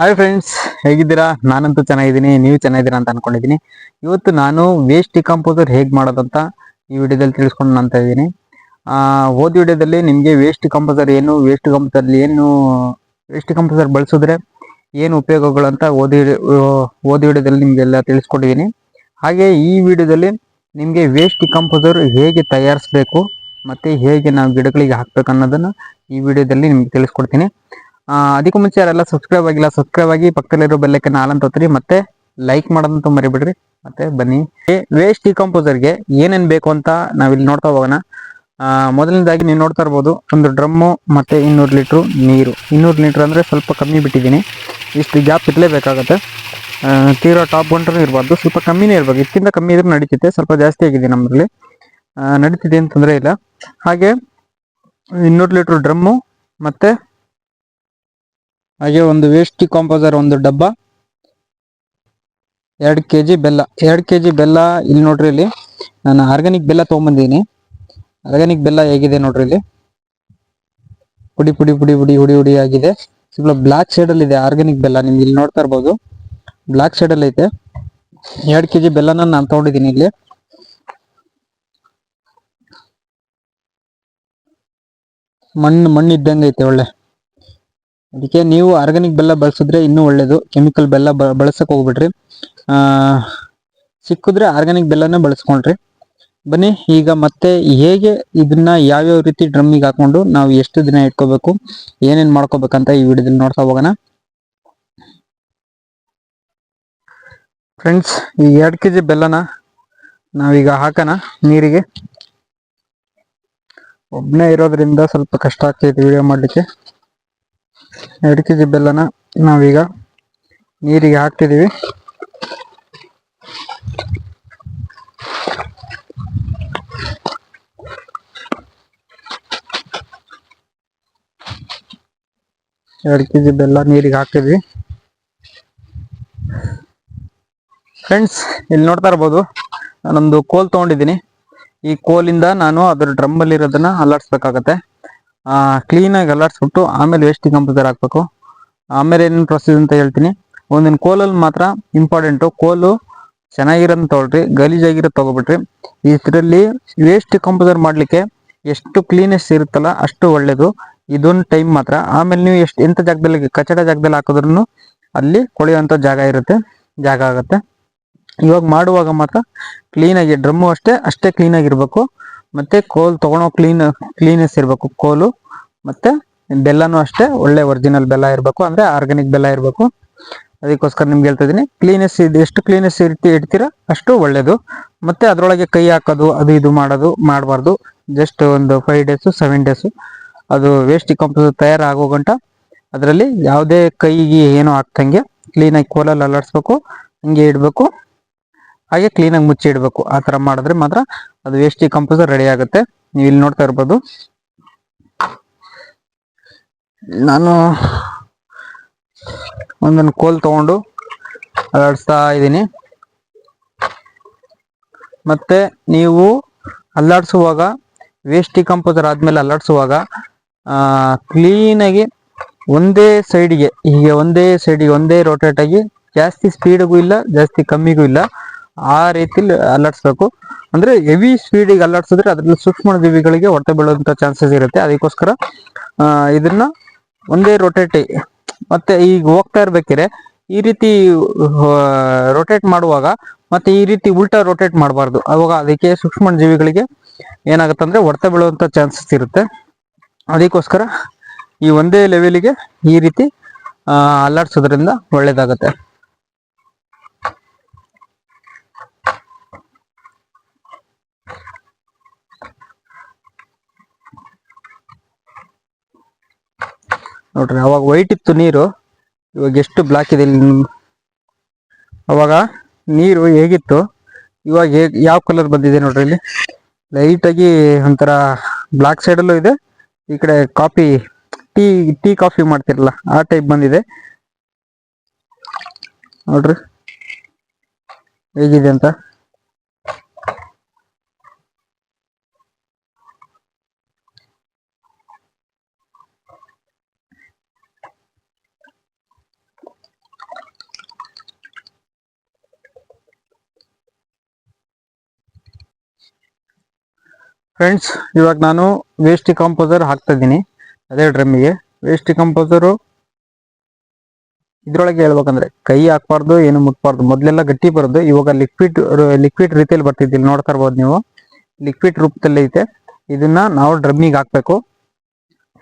Hi friends ಹೇಗಿದ್ದೀರಾ? ನಾನಂತೂ ಚೆನ್ನಾಗಿದ್ದೀನಿ. ನೀವು ಚೆನ್ನಾಗಿದ್ದೀರಾ ಅಂತ ಅನ್ಕೊಂಡಿದ್ದೀನಿ. ಇವತ್ತು ನಾನು ವೇಸ್ಟ್ ಡಿಕಂಪೋಸರ್ ಹೇಗೆ ಮಾಡೋದಂತ ಈ ವಿಡಿಯೋದಲ್ಲಿ ತಿಳಿಸ್ಕೊಂಡು ಅಂತ ಇದ್ದೀನಿ. ಹೋದ ವಿಡಿಯೋದಲ್ಲಿ ನಿಮಗೆ ವೇಸ್ಟ್ ಕಂಪೋಸರ್ ಏನು ವೇಸ್ಟ್ ಕಂಪೋಸರ್ ಏನು ವೇಸ್ಟ್ ಕಂಪೋಸರ್ ಬಳಸಿದ್ರೆ ಏನು ಉಪಯೋಗಗಳು ಅಂತ ಓದಿ ಓದಿ ವಿಡಿಯೋದಲ್ಲಿ ನಿಮಗೆಲ್ಲ ತಿಳಿಸ್ಕೊಂಡಿದ್ದೀನಿ ಹಾಗೆ ಈ ವಿಡಿಯೋದಲ್ಲಿ ನಿಮಗೆ ವೇಸ್ಟ್ ಡಿಕಂಪೋಸರ್ ಹೇಗೆ ತಯಾರಿಸಬೇಕು ಮತ್ತೆ ಹೇಗೆ ನಾವು ಗಿಡಗಳಿಗೆ ಹಾಕ್ಬೇಕು ಅನ್ನೋದನ್ನು ಈ ವಿಡಿಯೋದಲ್ಲಿ ನಿಮ್ಗೆ ತಿಳಿಸ್ಕೊಡ್ತೀನಿ. ಅದಕ್ಕೂ ಮುಂಚೆ ಯಾರೆಲ್ಲ ಸಬ್ಸ್ಕ್ರೈಬ್ ಆಗಿಲ್ಲ ಸಬ್ಸ್ಕ್ರೈಬ್ ಆಗಿ ಪಕ್ಕದಲ್ಲಿರೋ ಬೆಲ್ಲೈಕನ್ ಆಲ್ ಅಂತ ಮತ್ತೆ ಲೈಕ್ ಮಾಡೋದಂತೂ ಮರಿಬಿಡ್ರಿ. ಮತ್ತೆ ಬನ್ನಿ. ವೇಸ್ಟ್ ಡಿಕಂಪೋಸರ್ಗೆ ಏನೇನು ಬೇಕು ಅಂತ ನಾವಿಲ್ಲಿ ನೋಡ್ತಾ ಹೋಗೋಣ. ಮೊದಲನೇದಾಗಿ ನೀವು ನೋಡ್ತಾ ಇರ್ಬೋದು, ಒಂದು ಡ್ರಮ್ಮು ಮತ್ತು ಇನ್ನೂರು ಲೀಟ್ರು ನೀರು. ಇನ್ನೂರು ಲೀಟ್ರ್ ಅಂದರೆ ಸ್ವಲ್ಪ ಕಮ್ಮಿ ಬಿಟ್ಟಿದ್ದೀನಿ. ಇಷ್ಟು ಗ್ಯಾಪ್ ಇರಲೇಬೇಕಾಗತ್ತೆ ತೀರಾ ಟಾಪ್ ಬಂಟ್ರೂ ಇರಬಾರ್ದು. ಸ್ವಲ್ಪ ಕಮ್ಮಿನೇ ಇರ್ಬೇಕು. ಇದಕ್ಕಿಂತ ಕಮ್ಮಿ ಇದ್ರೂ ನಡೀತಿದೆ ಸ್ವಲ್ಪ ಜಾಸ್ತಿ ಆಗಿದೆ ನಮ್ಮಲ್ಲಿ ನಡೀತಿದೆ ಅಂತಂದರೆ ತೊಂದರೆ ಇಲ್ಲ. ಹಾಗೆ, ಇನ್ನೂರು ಲೀಟ್ರ್ ಡ್ರಮ್ಮು ಮತ್ತೆ ಹಾಗೆ ಒಂದು ವೇಸ್ಟ್ ಕಾಂಪೋಸರ್ ಒಂದು ಡಬ್ಬ. ಎರಡು ಕೆ ಜಿ ಬೆಲ್ಲ. ಎರಡು ಕೆ ಜಿ ಬೆಲ್ಲ ಇಲ್ಲಿ ನೋಡ್ರಿ ಇಲ್ಲಿ. ನಾನು ಆರ್ಗ್ಯಾನಿಕ್ ಬೆಲ್ಲ ತೊಗೊಂಬಂದಿದ್ದೀನಿ. ಆರ್ಗ್ಯಾನಿಕ್ ಬೆಲ್ಲ ಹೇಗಿದೆ ನೋಡ್ರಿ ಇಲ್ಲಿ. ಪುಡಿ ಪುಡಿ ಪುಡಿ ಪುಡಿ, ಹುಡಿ ಹುಡಿ ಆಗಿದೆ. ಬ್ಲಾಕ್ ಶೇಡಲ್ಲಿ ಇದೆ ಆರ್ಗ್ಯಾನಿಕ್ ಬೆಲ್ಲ. ನಿಮ್ಗೆ ಇಲ್ಲಿ ನೋಡ್ತಾ ಇರ್ಬೋದು. ಬ್ಲಾಕ್ ಶೇಡಲ್ಲಿ ಐತೆ. ಎರಡು ಕೆ ಜಿ ಬೆಲ್ಲನ ನಾನು ತೊಗೊಂಡಿದ್ದೀನಿ ಇಲ್ಲಿ. ಮಣ್ಣು ಮಣ್ಣು ಇದ್ದಂಗೆ ಐತೆ ಒಳ್ಳೆ. ಅದಕ್ಕೆ ನೀವು ಆರ್ಗಾನಿಕ್ ಬೆಲ್ಲ ಬಳಸಿದ್ರೆ ಇನ್ನೂ ಒಳ್ಳೇದು ಕೆಮಿಕಲ್ ಬೆಲ್ಲ ಬಳಸಕ್ಕೆ ಬಳಸಕ್ ಹೋಗ್ಬಿಡ್ರಿ. ಸಿಕ್ಕಿದ್ರೆ ಆರ್ಗ್ಯಾನಿಕ್ ಬೆಲ್ಲನೇ ಬಳಸ್ಕೊಂಡ್ರಿ ಬನ್ನಿ, ಈಗ ಮತ್ತೆ ಹೇಗೆ ಇದನ್ನ ಯಾವ್ಯಾವ ರೀತಿ ಡ್ರಮ್ಮಿಗೆ ಹಾಕೊಂಡು ನಾವು ಎಷ್ಟು ದಿನ ಇಟ್ಕೋಬೇಕು, ಏನೇನ್ ಮಾಡ್ಕೋಬೇಕಂತ ಈ ವಿಡಿಯೋದಲ್ಲಿ ನೋಡ್ತಾ ಹೋಗೋಣ. ಫ್ರೆಂಡ್ಸ್ ಈ ಎರಡು ಕೆ ಜಿ ಬೆಲ್ಲನ ನಾವೀಗ ಹಾಕೋಣ ನೀರಿಗೆ. ಒಬ್ಬನೇ ಇರೋದ್ರಿಂದ ಸ್ವಲ್ಪ ಕಷ್ಟ ಆಗ್ತೈತೆ ವಿಡಿಯೋ ಮಾಡ್ಲಿಕ್ಕೆ. ಎರಡು ಕೆ ಜಿ ಬೆಲ್ಲನ ನಾವೀಗ ನೀರಿಗೆ ಹಾಕ್ತಿದ್ದೀವಿ. ಎರಡು ಕೆ ಜಿ ಬೆಲ್ಲ ನೀರಿಗೆ ಹಾಕ್ತಿದ್ವಿ. ಫ್ರೆಂಡ್ಸ್, ಇಲ್ಲಿ ನೋಡ್ತಾ ಇರ್ಬೋದು, ನಾನೊಂದು ಕೋಲ್ ತೊಗೊಂಡಿದ್ದೀನಿ. ಈ ಕೋಲಿಂದ ನಾನು ಅದರ ಡ್ರಮ್ ಅಲ್ಲಿ ಇರೋದನ್ನ ಅಲ್ಲಾಡ್ಸ್ಬೇಕಾಗತ್ತೆ. ಕ್ಲೀನಾಗಿ ಅಲ್ಲಾಡ್ಸ್ಬಿಟ್ಟು ಆಮೇಲೆ ವೇಸ್ಟ್ ಕಂಪೋಸರ್ ಹಾಕ್ಬೇಕು. ಆಮೇಲೆ ಏನೇನು ಪ್ರೊಸೀಜರ್ ಅಂತ ಹೇಳ್ತೀನಿ. ಒಂದಿನ ಕೋಲಲ್ಲಿ ಮಾತ್ರ ಇಂಪಾರ್ಟೆಂಟು ಕೋಲು ಚೆನ್ನಾಗಿರೋದು ತೊಗೊಳ್ರಿ ಗಲೀಜಾಗಿರೋ ತೊಗೊಬಿಟ್ರಿ ಇದರಲ್ಲಿ ವೇಸ್ಟ್ ಕಂಪೋಸರ್ ಮಾಡಲಿಕ್ಕೆ ಎಷ್ಟು ಕ್ಲೀನೆಸ್ ಇರುತ್ತಲ್ಲ ಅಷ್ಟು ಒಳ್ಳೇದು. ಇದೊಂದು ಟೈಮ್ ಮಾತ್ರ. ಆಮೇಲೆ ನೀವು ಎಷ್ಟು ಎಂಥ ಜಾಗದಲ್ಲಿ ಕಚಡ ಜಾಗದಲ್ಲಿ ಹಾಕಿದ್ರು ಅಲ್ಲಿ ಕೊಳೆಯುವಂಥ ಜಾಗ ಇರುತ್ತೆ, ಜಾಗ ಆಗುತ್ತೆ. ಇವಾಗ ಮಾಡುವಾಗ ಮಾತ್ರ ಕ್ಲೀನಾಗಿ ಡ್ರಮ್ಮು ಅಷ್ಟೇ ಅಷ್ಟೇ ಕ್ಲೀನಾಗಿ ಇರಬೇಕು ಮತ್ತೆ ಕೋಲ್ ತಗೊಳೋ ಕ್ಲೀನ್ ಕ್ಲೀನೆಸ್ ಇರಬೇಕು ಕೋಲು, ಮತ್ತೆ ಬೆಲ್ಲನೂ ಅಷ್ಟೇ, ಒಳ್ಳೆ ಒರಿಜಿನಲ್ ಬೆಲ್ಲ ಇರಬೇಕು, ಅಂದ್ರೆ ಆರ್ಗ್ಯಾನಿಕ್ ಬೆಲ್ಲ ಇರಬೇಕು. ಅದಕ್ಕೋಸ್ಕರ ನಿಮ್ಗೆ ಹೇಳ್ತಾ ಇದ್ದೀನಿ ಕ್ಲೀನೆಸ್ ಇದು, ಎಷ್ಟು ಕ್ಲೀನೆಸ್ ಇರ್ತಿ, ಇಡ್ತೀರಾ ಅಷ್ಟು ಒಳ್ಳೇದು. ಮತ್ತೆ ಅದರೊಳಗೆ ಕೈ ಹಾಕೋದು, ಅದು ಇದು ಮಾಡೋದು, ಮಾಡಬಾರ್ದು. ಜಸ್ಟ್ ಒಂದು ಫೈವ್ ಡೇಸು ಸೆವೆನ್ ಡೇಸು ಅದು ವೇಸ್ಟ್ ಕಂಪ್ಲೀಟ್ ತಯಾರಾಗೋ ಗಂಟ ಅದರಲ್ಲಿ ಯಾವುದೇ ಕೈಗೆ ಏನು ಹಾಕ್ತಂಗೆ ಕ್ಲೀನಾಗಿ ಕೋಲಲ್ಲಿ ಅಲ್ಲಾಡಿಸ್ಬೇಕು, ಹಂಗೆ ಇಡಬೇಕು. ಹಾಗೆ ಕ್ಲೀನಾಗಿ ಮುಚ್ಚಿ ಇಡಬೇಕು. ಆ ಥರ ಮಾಡಿದ್ರೆ ಮಾತ್ರ ಅದು ವೇಸ್ಟ್ ಕಂಪೋಸರ್ ರೆಡಿ ಆಗುತ್ತೆ. ನೀವು ಇಲ್ಲಿ ನೋಡ್ತಾ ಇರ್ಬೋದು. ನಾನು ಒಂದೊಂದು ಕೋಲ್ ತಗೊಂಡು ಅಲ್ಲಾಡಿಸ್ತಾ ಇದ್ದೀನಿ. ಮತ್ತೆ ನೀವು ಅಲ್ಲಾಡಿಸುವಾಗ ವೇಸ್ಟ್ ಕಂಪೋಸರ್ ಆದ್ಮೇಲೆ ಅಲ್ಲಾಡಿಸುವಾಗ ಕ್ಲೀನಾಗಿ ಒಂದೇ ಸೈಡ್ಗೆ ಹೀಗೆ ಒಂದೇ ಸೈಡಿಗೆ ಒಂದೇ ರೋಟೇಟ್ ಆಗಿ ಜಾಸ್ತಿ ಸ್ಪೀಡ್ಗೂ ಇಲ್ಲ, ಜಾಸ್ತಿ ಕಮ್ಮಿಗೂ ಇಲ್ಲ. ಆ ರೀತಿಲಿ ಅಲ್ಲಾಡಿಸ್ಬೇಕು. ಅಂದ್ರೆ ಹೆವಿ ಸ್ಪೀಡಿಗೆ ಅಲ್ಲಾಡಿಸಿದ್ರೆ ಅದ್ರಲ್ಲಿ ಸೂಕ್ಷ್ಮ ಜೀವಿಗಳಿಗೆ ಹೊಟ್ಟೆ ಬೀಳುವಂತ ಚಾನ್ಸಸ್ ಇರುತ್ತೆ. ಅದಕ್ಕೋಸ್ಕರ ಇದನ್ನ ಒಂದೇ ರೊಟೇಟ್ ಮತ್ತೆ ಈಗ ಹೋಗ್ತಾ ಇರ್ಬೇಕಿದ್ರೆ ಈ ರೀತಿ ರೊಟೇಟ್ ಮಾಡುವಾಗ ಮತ್ತೆ ಈ ರೀತಿ ಉಲ್ಟಾ ರೊಟೇಟ್ ಮಾಡಬಾರ್ದು. ಅವಾಗ ಅದಕ್ಕೆ ಸೂಕ್ಷ್ಮ ಜೀವಿಗಳಿಗೆ ಏನಾಗುತ್ತೆ ಅಂದ್ರೆ ಹೊಡೆತ ಬೀಳುವಂತ ಚಾನ್ಸಸ್ ಇರುತ್ತೆ. ಅದಕ್ಕೋಸ್ಕರ ಈ ಒಂದೇ ಲೆವೆಲಿಗೆ ಈ ರೀತಿ ಅಲ್ಲಾಡ್ಸೋದ್ರಿಂದ ಒಳ್ಳೇದಾಗತ್ತೆ. ನೋಡ್ರಿ, ಅವಾಗ ವೈಟ್ ಇತ್ತು ನೀರು, ಇವಾಗ ಎಷ್ಟು ಬ್ಲಾಕ್ ಇದೆ ಇಲ್ಲಿ ಅವಾಗ ನೀರು ಹೇಗಿತ್ತು, ಇವಾಗ ಹೇಗ್, ಯಾವ ಕಲರ್ ಬಂದಿದೆ ನೋಡ್ರಿ ಇಲ್ಲಿ? ಲೈಟ್ ಆಗಿ ಒಂಥರ ಬ್ಲಾಕ್ ಸೈಡಲ್ಲೂ ಇದೆ, ಈ ಕಡೆ ಕಾಫಿ ಟೀ ಟೀ ಕಾಫಿ ಮಾಡ್ತಿರಲ್ಲ, ಆ ಟೈಪ್ ಬಂದಿದೆ. ನೋಡ್ರಿ, ಹೇಗಿದೆ ಅಂತ? ಫ್ರೆಂಡ್ಸ್ ಇವಾಗ ನಾನು ವೇಸ್ಟ್ ಕಂಪೋಸರ್ ಹಾಕ್ತಾ ಇದ್ದೀನಿ. ಅದೇ ಡ್ರಮ್ಮಿಗೆ ವೇಸ್ಟ್ ಕಂಪೋಸರು ಇದ್ರೊಳಗೆ ಹೇಳ್ಬೇಕಂದ್ರೆ ಕೈ ಹಾಕ್ಬಾರ್ದು, ಏನು ಮುಟ್ಬಾರ್ದು. ಮೊದಲೆಲ್ಲ ಗಟ್ಟಿ ಬರೋದು. ಇವಾಗ ಲಿಕ್ವಿಡ್ ಲಿಕ್ವಿಡ್ ರೀತಿಯಲ್ಲಿ ಬರ್ತಿದ್ದಿಲ್ಲ. ನೋಡ್ತಾ ನೀವು. ಲಿಕ್ವಿಡ್ ರೂಪದಲ್ಲಿ ಐತೆ. ಇದನ್ನ ನಾವು ಡ್ರಮ್ಮಿಗೆ ಹಾಕ್ಬೇಕು.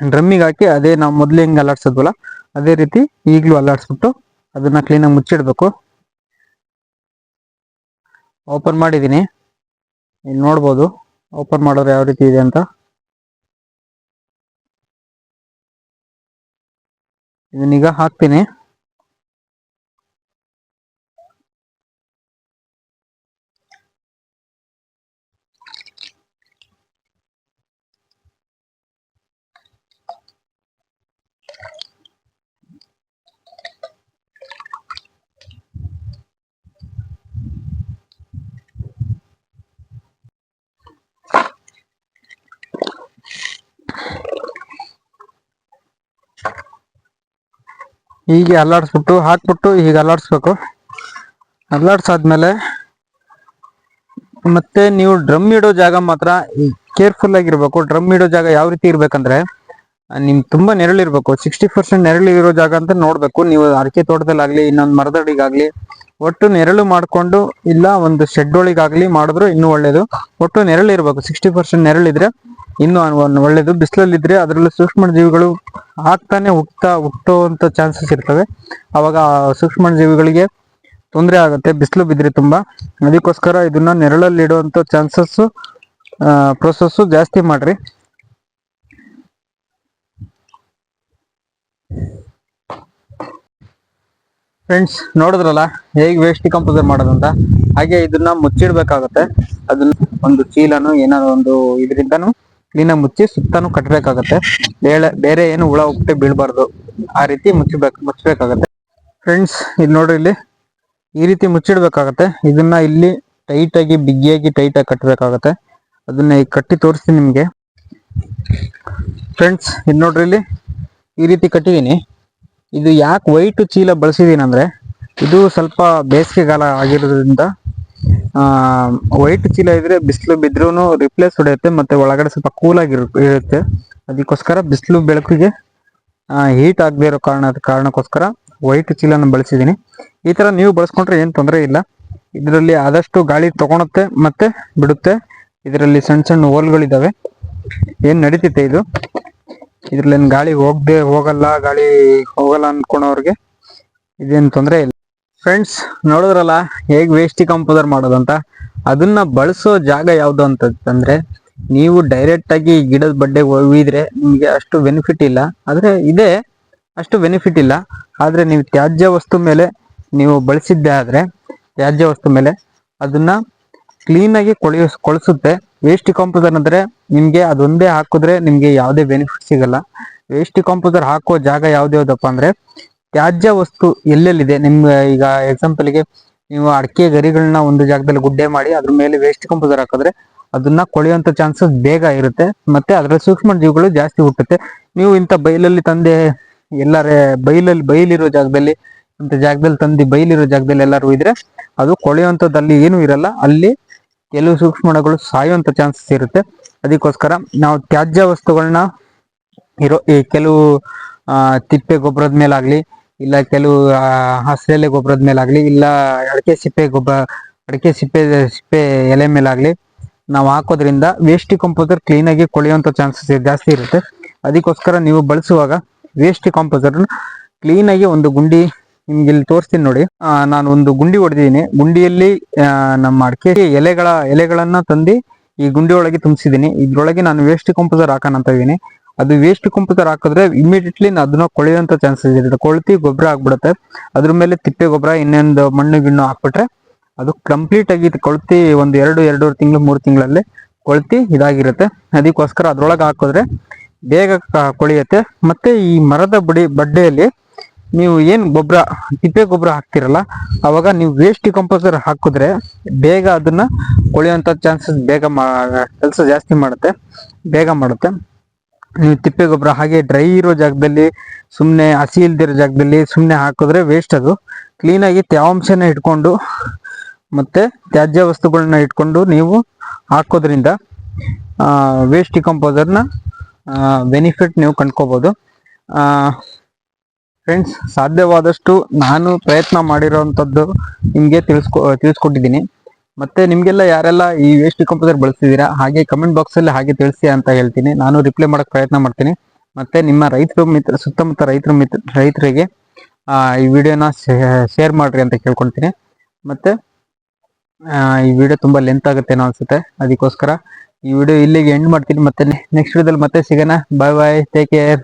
ಡ್ರಮ್ಮಿಗೆ ಹಾಕಿ ಅದೇ ನಾವು ಮೊದಲು ಹೆಂಗೆ ಅಲ್ಲಾಡ್ಸಿದ್ವಲ್ಲ, ಅದೇ ರೀತಿ ಈಗಲೂ ಅಲ್ಲಾಡ್ಸ್ಬಿಟ್ಟು ಅದನ್ನ ಕ್ಲೀನಾಗಿ ಮುಚ್ಚಿಡ್ಬೇಕು. ಓಪನ್ ಮಾಡಿದ್ದೀನಿ. ಇಲ್ಲಿ ನೋಡ್ಬೋದು. ಓಪನ್ ಮಾಡೋರು ಯಾವ ರೀತಿ ಇದೆ ಅಂತ? ಇದನ್ನೀಗ ಹಾಕ್ತೀನಿ. ಹೀಗೆ ಅಲ್ಲಾಡಿಸ್ಬಿಟ್ಟು, ಹಾಕ್ಬಿಟ್ಟು ಹೀಗೆ ಅಲ್ಲಾಡಿಸ್ಬೇಕು. ಅಲ್ಲಾಡ್ಸಾದ್ಮೇಲೆ ಮತ್ತೆ ನೀವು ಡ್ರಮ್ ಇಡೋ ಜಾಗ ಮಾತ್ರ ಕೇರ್ಫುಲ್ ಆಗಿರ್ಬೇಕು. ಡ್ರಮ್ ಇಡೋ ಜಾಗ ಯಾವ ರೀತಿ ಇರ್ಬೇಕಂದ್ರೆ, ನಿಮ್ ತುಂಬಾ ನೆರಳಿರ್ಬೇಕು. ಸಿಕ್ಸ್ಟಿ ಪರ್ಸೆಂಟ್ ನೆರಳಿರೋ ಜಾಗ ಅಂತ ನೋಡ್ಬೇಕು. ನೀವು ಅಡಿಕೆ ತೋಟದಲ್ಲಾಗ್ಲಿ, ಇನ್ನೊಂದು ಮರದಡಿಗಾಗ್ಲಿ, ಒಟ್ಟು ನೆರಳು ಮಾಡ್ಕೊಂಡು, ಇಲ್ಲ ಒಂದು ಶೆಡ್ ಒಳಗಾಗ್ಲಿ ಮಾಡಿದ್ರು ಇನ್ನೂ ಒಳ್ಳೇದು. ಒಟ್ಟು ನೆರಳಿರ್ಬೇಕು. ಸಿಕ್ಸ್ಟಿ ಪರ್ಸೆಂಟ್ ನೆರಳಿದ್ರೆ ಇನ್ನೂ ಒಳ್ಳೇದು, ಬಿಸಿಲಲ್ಲಿದ್ರೆ ಅದರಲ್ಲೂ ಸೂಕ್ಷ್ಮ ಜೀವಿಗಳು ಆಗ್ತಾನೆ ಹುಟ್ತಾ ಹುಟ್ಟುವಂತ ಚಾನ್ಸಸ್ ಇರ್ತವೆ. ಅವಾಗ ಸೂಕ್ಷ್ಮ ಜೀವಿಗಳಿಗೆ ತೊಂದರೆ ಆಗುತ್ತೆ, ಬಿಸಿಲು ಬಿದ್ದರೆ ತುಂಬಾ. ಅದಕ್ಕೋಸ್ಕರ ಇದನ್ನ ನೆರಳಲ್ಲಿ ಇಡುವಂತ ಚಾನ್ಸಸ್ ಪ್ರೊಸೆಸ್ ಜಾಸ್ತಿ ಮಾಡ್ರಿ. ಫ್ರೆಂಡ್ಸ್ ನೋಡಿದ್ರಲ್ಲ, ಹೇಗೆ ವೇಸ್ಟ್ ಕಂಪೋಸರ್ ಮಾಡೋದಂತ? ಹಾಗೆ ಇದನ್ನ ಮುಚ್ಚಿಡ್ಬೇಕಾಗತ್ತೆ. ಅದನ್ನ ಒಂದು ಚೀಲನು ಏನಾದ್ರು ಒಂದು ಇದರಿಂದನು ಕ್ಲೀನಾಗಿ ಮುಚ್ಚಿ ಸುತ್ತಾನು ಕಟ್ಟಬೇಕಾಗತ್ತೆ ಬೇರೆ ಏನು ಹುಳ ಹೋಗ್ತೇ ಬೀಳಬಾರ್ದು. ಆ ರೀತಿ ಮುಚ್ಚಬೇಕು ಮುಚ್ಚಬೇಕಾಗತ್ತೆ ಫ್ರೆಂಡ್ಸ್ ಇದು ನೋಡ್ರಿ ಇಲ್ಲಿ. ಈ ರೀತಿ ಮುಚ್ಚಿಡ್ಬೇಕಾಗತ್ತೆ. ಇದನ್ನ ಇಲ್ಲಿ ಟೈಟ್ ಆಗಿ, ಬಿಗಿಯಾಗಿ ಟೈಟ್ ಆಗಿ ಕಟ್ಟಬೇಕಾಗತ್ತೆ ಅದನ್ನ ಈಗ ಕಟ್ಟಿ ತೋರಿಸ್ತೀನಿ ನಿಮಗೆ. ಫ್ರೆಂಡ್ಸ್ ಇದು ನೋಡ್ರಿ ಇಲ್ಲಿ. ಈ ರೀತಿ ಕಟ್ಟಿದ್ದೀನಿ ಇದು ಯಾಕೆ ವೈಟ್ ಚೀಲ ಬಳಸಿದೀನಿ ಅಂದ್ರೆ ಇದು ಸ್ವಲ್ಪ ಬೇಸಿಗೆಗಾಲ ಆಗಿರೋದ್ರಿಂದ ವೈಟ್ ಚೀಲ ಇದ್ರೆ ಬಿಸಿಲು ಬಿದ್ರೂ ರಿಪ್ಲೇಸ್ ಹೊಡೆಯುತ್ತೆ, ಮತ್ತೆ ಒಳಗಡೆ ಸ್ವಲ್ಪ ಕೂಲ್ ಆಗಿ ಇರುತ್ತೆ. ಅದಕ್ಕೋಸ್ಕರ ಬಿಸಿಲು ಬೆಳಕಿಗೆ ಹೀಟ್ ಆಗದೆ ಇರೋ ಕಾರಣ ಕಾರಣಕ್ಕೋಸ್ಕರ ವೈಟ್ ಚೀಲನ ಬಳಸಿದ್ದೀನಿ. ಈ ತರ ನೀವು ಬಳಸ್ಕೊಂಡ್ರೆ ಏನ್ ತೊಂದರೆ ಇಲ್ಲ. ಇದರಲ್ಲಿ ಆದಷ್ಟು ಗಾಳಿ ತಗೊಳುತ್ತೆ, ಮತ್ತೆ ಬಿಡುತ್ತೆ. ಇದರಲ್ಲಿ ಸಣ್ಣ ಸಣ್ಣ ಹೋಲ್ಗಳಿದಾವೆ. ಏನ್ ನಡೀತೈತೆ ಇದು? ಇದ್ರಲ್ಲಿ ಗಾಳಿ ಹೋಗದೆ ಹೋಗಲ್ಲ, ಗಾಳಿ ಹೋಗಲ್ಲ ಅನ್ಕೊಳೋರ್ಗೆ ಇದೇನು ತೊಂದರೆ ಇಲ್ಲ. ಫ್ರೆಂಡ್ಸ್ ನೋಡಿದ್ರಲ್ಲ, ಹೇಗೆ ವೇಸ್ಟ್ ಕಂಪೋಸರ್ ಮಾಡೋದಂತ ಅದನ್ನ ಬಳಸೋ ಜಾಗ ಯಾವುದು ಅಂತಂದ್ರೆ, ನೀವು ಡೈರೆಕ್ಟ್ ಆಗಿ ಗಿಡದ ಬಡ್ಡೆ ಒಯ್ದ್ರೆ ನಿಮಗೆ ಅಷ್ಟು ಬೆನಿಫಿಟ್ ಇಲ್ಲ. ಆದ್ರೆ ಇದೆ, ಅಷ್ಟು ಬೆನಿಫಿಟ್ ಇಲ್ಲ. ಆದ್ರೆ ನೀವು ತ್ಯಾಜ್ಯ ವಸ್ತು ಮೇಲೆ ನೀವು ಬಳಸಿದ್ದೆ ಆದ್ರೆ, ತ್ಯಾಜ್ಯ ವಸ್ತು ಮೇಲೆ ಅದನ್ನ ಕ್ಲೀನ್ ಆಗಿ ಕೊಳೆಯ, ಕೊಳಿಸುತ್ತೆ. ವೇಸ್ಟ್ ಕಾಂಪೋಸರ್ ಅಂದ್ರೆ ನಿಮ್ಗೆ ಅದೊಂದೇ ಹಾಕಿದ್ರೆ ನಿಮ್ಗೆ ಯಾವುದೇ ಬೆನಿಫಿಟ್ ಸಿಗಲ್ಲ. ವೇಸ್ಟ್ ಕಾಂಪೋಸರ್ ಹಾಕೋ ಜಾಗ ಯಾವ್ದು ಯಾವುದಪ್ಪ ಅಂದ್ರೆ ತ್ಯಾಜ್ಯ ವಸ್ತು ಎಲ್ಲೆಲ್ಲಿದೆ? ನಿಮ್ಗೆ ಈಗ ಎಕ್ಸಾಂಪಲ್ಗೆ ನೀವು ಅಡಿಕೆ ಗರಿಗಳನ್ನ ಒಂದು ಜಾಗದಲ್ಲಿ ಗುಡ್ಡೆ ಮಾಡಿ ಅದ್ರ ಮೇಲೆ ವೇಸ್ಟ್ ಕಂಪೋಸರ್ ಹಾಕಿದ್ರೆ ಅದನ್ನ ಕೊಳೆಯುವಂತ ಚಾನ್ಸಸ್ ಬೇಗ ಇರುತ್ತೆ. ಮತ್ತೆ ಅದರ ಸೂಕ್ಷ್ಮ ಜೀವಿಗಳು ಜಾಸ್ತಿ ಹುಟ್ಟುತ್ತೆ. ನೀವು ಇಂಥ ಬೈಲಲ್ಲಿ ತಂದೆ ಎಲ್ಲರೇ ಬೈಲಲ್ಲಿ ಬೈಲಿರೋ ಜಾಗದಲ್ಲಿ, ಇಂಥ ಜಾಗದಲ್ಲಿ ತಂದು ಬೈಲಿರೋ ಜಾಗದಲ್ಲಿ ಎಲ್ಲರೂ ಇದ್ರೆ ಅದು ಕೊಳೆಯುವಂಥದ್ದಲ್ಲಿ ಏನೂ ಇರಲ್ಲ. ಅಲ್ಲಿ ಕೆಲವು ಸೂಕ್ಷ್ಮಣಗಳು ಸಾಯುವಂತ ಚಾನ್ಸಸ್ ಇರುತ್ತೆ. ಅದಕ್ಕೋಸ್ಕರ ನಾವು ತ್ಯಾಜ್ಯ ವಸ್ತುಗಳನ್ನ ಇರೋ ಈ ಕೆಲವು ತಿಪ್ಪೆ ಗೊಬ್ಬರದ ಮೇಲಾಗ್ಲಿ ಇಲ್ಲ ಕೆಲವು ಹಸಿರೆಲೆ ಗೊಬ್ಬರದ ಮೇಲಾಗ್ಲಿ ಇಲ್ಲ ಅಡಿಕೆ ಸಿಪ್ಪೆ ಗೊಬ್ಬರ ಅಡಿಕೆ ಸಿಪ್ಪೆ ಸಿಪ್ಪೆ ಎಲೆ ಮೇಲಾಗ್ಲಿ ನಾವು ಹಾಕೋದ್ರಿಂದ ವೇಸ್ಟ್ ಕಂಪೋಸರ್ ಕ್ಲೀನ್ ಆಗಿ ಕೊಳೆಯುವಂತ ಚಾನ್ಸಸ್ ಜಾಸ್ತಿ ಇರುತ್ತೆ. ಅದಕ್ಕೋಸ್ಕರ ನೀವು ಬಳಸುವಾಗ ವೇಸ್ಟ್ ಕಂಪೋಸರ್ ಕ್ಲೀನ್ ಆಗಿ ಒಂದು ಗುಂಡಿ ನಿಮ್ಗೆ ಇಲ್ಲಿ ತೋರಿಸ್ತೀನಿ ನೋಡಿ. ನಾನು ಒಂದು ಗುಂಡಿ ಹೊಡೆದಿದ್ದೀನಿ. ಗುಂಡಿಯಲ್ಲಿ ನಮ್ಮ ಅಡಿಕೆ ಎಲೆಗಳ, ಎಲೆಗಳನ್ನ ತಂದು ಈ ಗುಂಡಿಯೊಳಗೆ ಒಳಗೆ ತುಂಬಿಸಿದ್ದೀನಿ. ಇದ್ರೊಳಗೆ ನಾನು ವೇಸ್ಟ್ ಕಂಪೋಸರ್ ಹಾಕೋಣ ಅಂತ ಇದೀನಿ ಅದು ವೇಸ್ಟ್ ಕಂಪೋಸರ್ ಹಾಕಿದ್ರೆ ಇಮಿಡಿಯೇಟ್ಲಿ ಅದನ್ನ ಕೊಳೆಯುವಂತ ಚಾನ್ಸಸ್ ಇರುತ್ತೆ. ಕೊಳ್ತಿ ಗೊಬ್ಬರ ಆಗ್ಬಿಡುತ್ತೆ. ಅದ್ರ ಮೇಲೆ ತಿಪ್ಪೆ ಗೊಬ್ಬರ, ಇನ್ನೊಂದು ಮಣ್ಣು ಗಿಣ್ಣು ಹಾಕ್ಬಿಟ್ರೆ ಅದು ಕಂಪ್ಲೀಟ್ ಆಗಿ ಕೊಳ್ತಿ ಒಂದು ಎರಡು, ಎರಡೂವರೆ ತಿಂಗಳು, ಮೂರು ತಿಂಗಳಲ್ಲಿ ಕೊಳ್ತಿ ಇದಾಗಿರುತ್ತೆ. ಅದಕ್ಕೋಸ್ಕರ ಅದ್ರೊಳಗೆ ಹಾಕಿದ್ರೆ ಬೇಗ ಕೊಳೆಯುತ್ತೆ. ಮತ್ತೆ ಈ ಮರದ ಬಡಿ, ಬಡ್ಡೆಯಲ್ಲಿ ನೀವು ಏನು ಗೊಬ್ಬರ, ತಿಪ್ಪೆ ಗೊಬ್ಬರ ಹಾಕ್ತಿರಲ್ಲ, ಅವಾಗ ನೀವು ವೇಸ್ಟ್ ಕಂಪೋಸರ್ ಹಾಕಿದ್ರೆ ಬೇಗ ಅದನ್ನ ಕೊಳೆಯುವಂತ ಚಾನ್ಸಸ್ ಬೇಗ ಕೆಲಸ ಜಾಸ್ತಿ ಮಾಡುತ್ತೆ. ಬೇಗ ಮಾಡುತ್ತೆ. ತಿಪ್ಪೆ ಗೊಬ್ಬರ ಹಾಗೆ ಡ್ರೈ ಇರೋ ಜಾಗದಲ್ಲಿ ಸುಮ್ಮನೆ ಹಸಿ ಇಲ್ದಿರೋ ಜಾಗದಲ್ಲಿ ಸುಮ್ಮನೆ ಹಾಕಿದ್ರೆ ವೇಸ್ಟ್ ಅದು. ಕ್ಲೀನಾಗಿ ತೇವಾಂಶನ ಇಟ್ಕೊಂಡು, ಮತ್ತೆ ತ್ಯಾಜ್ಯ ವಸ್ತುಗಳನ್ನ ಇಟ್ಕೊಂಡು ನೀವು ಹಾಕೋದ್ರಿಂದ ವೇಸ್ಟ್ ಕಂಪೋಸರ್ನ ಬೆನಿಫಿಟ್ ನೀವು ಕಂಡ್ಕೋಬೋದು. ಫ್ರೆಂಡ್ಸ್ ಸಾಧ್ಯವಾದಷ್ಟು ನಾನು ಪ್ರಯತ್ನ ಮಾಡಿರೋವಂಥದ್ದು ನಿಮಗೆ ತಿಳಿಸ್ಕೊ, ತಿಳಿಸ್ಕೊಟ್ಟಿದ್ದೀನಿ. ಮತ್ತೆ ನಿಮ್ಗೆಲ್ಲ ಯಾರೆಲ್ಲ ಈ ವೇಸ್ಟ್ ಡಿಕಂಪೋಸರ್ ಬಳಸ್ತಿದ್ದೀರಾ ಹಾಗೆ ಕಮೆಂಟ್ ಬಾಕ್ಸಲ್ಲಿ ಹಾಗೆ ತಿಳಿಸಿ ಅಂತ ಹೇಳ್ತೀನಿ. ನಾನು ರಿಪ್ಲೈ ಮಾಡಕ್ ಪ್ರಯತ್ನ ಮಾಡ್ತೀನಿ. ಮತ್ತೆ ನಿಮ್ಮ ರೈತರು ಮಿತ್ರ ಸುತ್ತಮುತ್ತ ರೈತರ ಮಿತ್ರ ರೈತರಿಗೆ ಆ, ಈ ವಿಡಿಯೋನ ಶೇರ್ ಮಾಡ್ರಿ ಅಂತ ಕೇಳ್ಕೊಳ್ತೀನಿ. ಮತ್ತೆ ಈ ವಿಡಿಯೋ ತುಂಬಾ ಲೆಂತ್ ಆಗುತ್ತೇನೋ ಅನ್ಸುತ್ತೆ. ಅದಕ್ಕೋಸ್ಕರ ಈ ವಿಡಿಯೋ ಇಲ್ಲಿಗೆ ಎಂಡ್ ಮಾಡ್ತೀನಿ. ಮತ್ತೆ ನೆಕ್ಸ್ಟ್ ವಿಡಿಯೋದಲ್ಲಿ ಮತ್ತೆ ಸಿಗೋಣ. ಬಾಯ್ ಬಾಯ್ ಟೇಕ್ ಕೇರ್